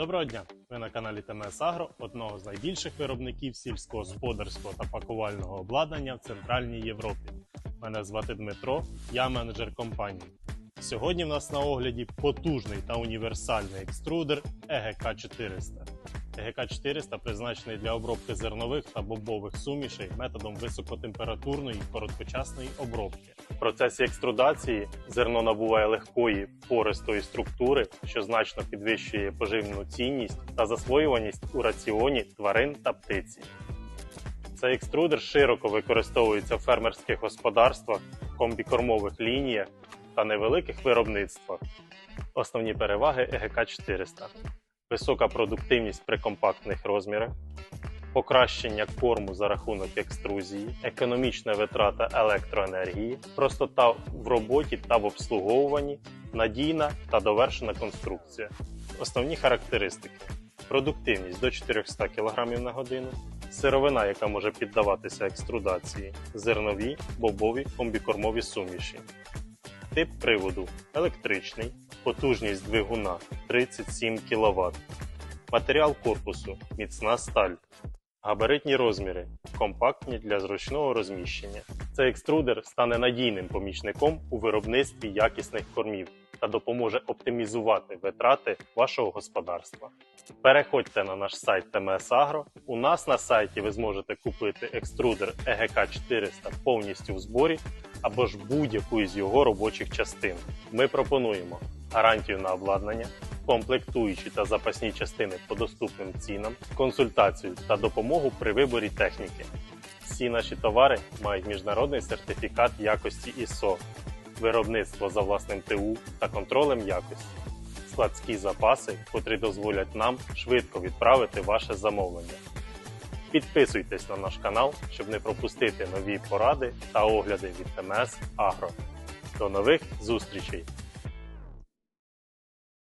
Доброго дня! Ви на каналі ТМС Агро, одного з найбільших виробників сільськогосподарського та пакувального обладнання в Центральній Європі. Мене звати Дмитро, я менеджер компанії. Сьогодні в нас на огляді потужний та універсальний екструдер ЕГК 400. EGK 400 призначений для обробки зернових та бобових сумішей методом високотемпературної короткочасної обробки. В процесі екструдації зерно набуває легкої пористої структури, що значно підвищує поживну цінність та засвоюваність у раціоні тварин та птиці. Цей екструдер широко використовується в фермерських господарствах, комбікормових лініях та невеликих виробництвах. Основні переваги ЕГК 400 висока продуктивність при компактних розмірах, покращення корму за рахунок екструзії, економічна витрата електроенергії, простота в роботі та в обслуговуванні, надійна та довершена конструкція. Основні характеристики: продуктивність до 400 кг на годину, сировина, яка може піддаватися екструдації, зернові, бобові, комбікормові суміші. Тип приводу електричний, потужність двигуна 37 кВт. Матеріал корпусу міцна сталь. Габаритні розміри компактні для зручного розміщення. Цей екструдер стане надійним помічником у виробництві якісних кормів та допоможе оптимізувати витрати вашого господарства. Переходьте на наш сайт ТМС Агро. У нас на сайті ви зможете купити екструдер EGK 400 повністю в зборі або ж будь-яку із його робочих частин. Ми пропонуємо гарантію на обладнання, комплектуючі та запасні частини по доступним цінам, консультацію та допомогу при виборі техніки. Всі наші товари мають міжнародний сертифікат якості ISO, виробництво за власним ТУ та контролем якості, складські запаси, котрі дозволять нам швидко відправити ваше замовлення. Підписуйтесь на наш канал, щоб не пропустити нові поради та огляди від ТМС Агро. До нових зустрічей!